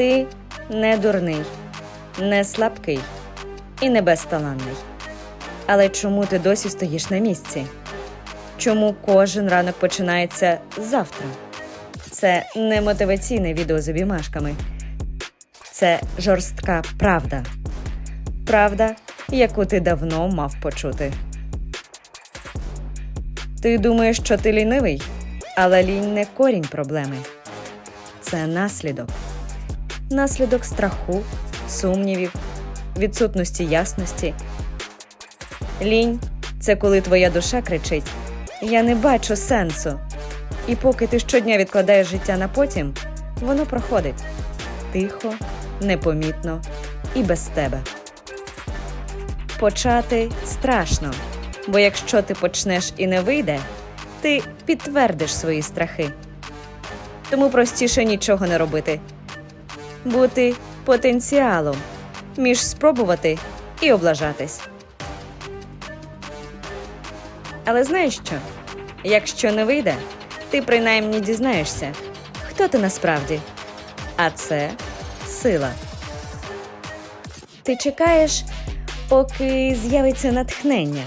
Ти не дурний, не слабкий і не безталанний. Але чому ти досі стоїш на місці? Чому кожен ранок починається завтра? Це не мотиваційне відео з обіймашками. Це жорстка правда. Правда, яку ти давно мав почути. Ти думаєш, що ти лінивий, але лінь не корінь проблеми. Це наслідок. Наслідок страху, сумнівів, відсутності ясності. Лінь це коли твоя душа кричить: Я не бачу сенсу. І поки ти щодня відкладаєш життя на потім, воно проходить тихо, непомітно і без тебе. Почати страшно, бо якщо ти почнеш і не вийде, ти підтвердиш свої страхи. Тому простіше нічого не робити. Бути потенціалом між спробувати і облажатись. Але знаєш що? Якщо не вийде, ти принаймні дізнаєшся, хто ти насправді. А це сила. Ти чекаєш, поки з'явиться натхнення.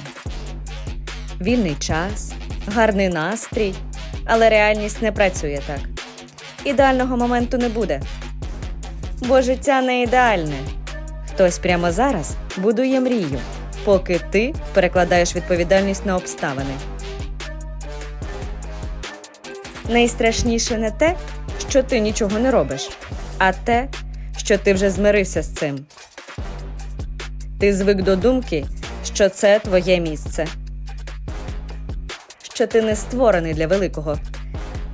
Вільний час, гарний настрій, але реальність не працює так. Ідеального моменту не буде. Бо життя не ідеальне. Хтось прямо зараз будує мрію, поки ти перекладаєш відповідальність на обставини. Найстрашніше не те, що ти нічого не робиш, а те, що ти вже змирився з цим. Ти звик до думки, що це твоє місце, що ти не створений для великого.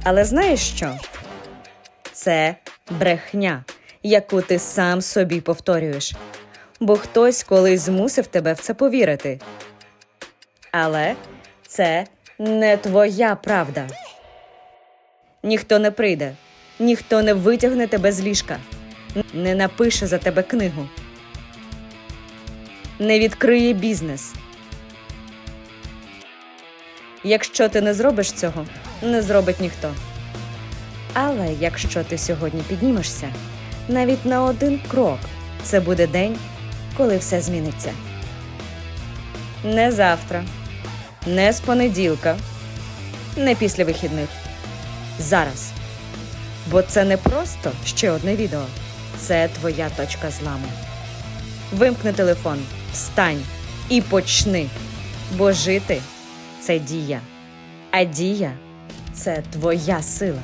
Але знаєш що? Це брехня, яку ти сам собі повторюєш, бо хтось колись змусив тебе в це повірити. Але це не твоя правда. Ніхто не прийде, ніхто не витягне тебе з ліжка, не напише за тебе книгу, не відкриє бізнес. Якщо ти не зробиш цього, не зробить ніхто. Але якщо ти сьогодні піднімешся, навіть на один крок, це буде день, коли все зміниться. Не завтра, не з понеділка, не після вихідних. Зараз. Бо це не просто ще одне відео, це твоя точка зламу. Вимкни телефон, встань і почни. Бо жити це дія, а дія це твоя сила.